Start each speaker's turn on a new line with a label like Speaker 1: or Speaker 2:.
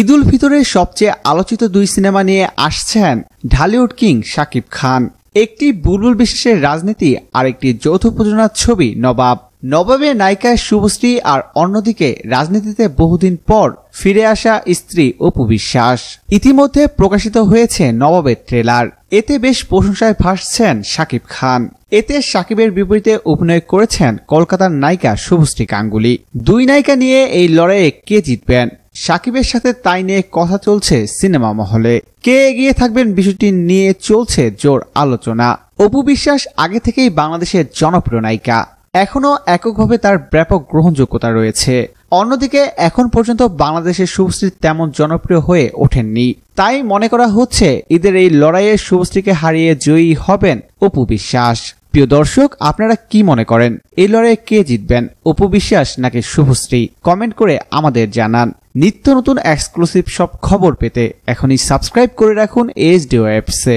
Speaker 1: ঈদ উল ফিতরের সবচেয়ে আলোচিত দুই সিনেমা নিয়ে আসছেন ঢালিউড কিং শাকিব খান। একটি বুলবুল বিশেষের রাজনীতি আর একটি যৌথ প্রযোজনার ছবি নবাব। নবাবের নায়িকা শুভশ্রী আর অন্যদিকে রাজনীতিতে বহুদিন পর ফিরে আসা স্ত্রী অপু বিশ্বাস। ইতিমধ্যে প্রকাশিত হয়েছে নবাবের ট্রেলার। এতে বেশ প্রশংসায় ভাসছেন শাকিব খান। এতে শাকিবের বিপরীতে অভিনয় করেছেন কলকাতার নায়িকা শুভশ্রী গাঙ্গুলি। দুই নায়িকা নিয়ে এই লড়াইয়ে কে জিতবেন? সাকিবের সাথে তাই নিয়ে কথা চলছে সিনেমা মহলে। কে এগিয়ে থাকবেন বিষয়টি নিয়ে চলছে জোর আলোচনা। অপু বিশ্বাস আগে থেকেই বাংলাদেশের জনপ্রিয় নায়িকা। এখনও এককভাবে তার ব্যাপক গ্রহণযোগ্যতা রয়েছে। অন্যদিকে এখন পর্যন্ত বাংলাদেশের শুভশ্রী তেমন জনপ্রিয় হয়ে ওঠেননি। তাই মনে করা হচ্ছে, ঈদের এই লড়াইয়ে শুভশ্রীকে হারিয়ে জয়ী হবেন অপু বিশ্বাস। প্রিয় দর্শক, আপনারা কি মনে করেন? এই লড়াইয়ে কে জিতবেন? অপু বিশ্বাস নাকি শুভশ্রী? কমেন্ট করে আমাদের জানান। নিত্য নতুন এক্সক্লুসিভ সব খবর পেতে এখনই সাবস্ক্রাইব করে রাখুন এইচডি ওয়েবসে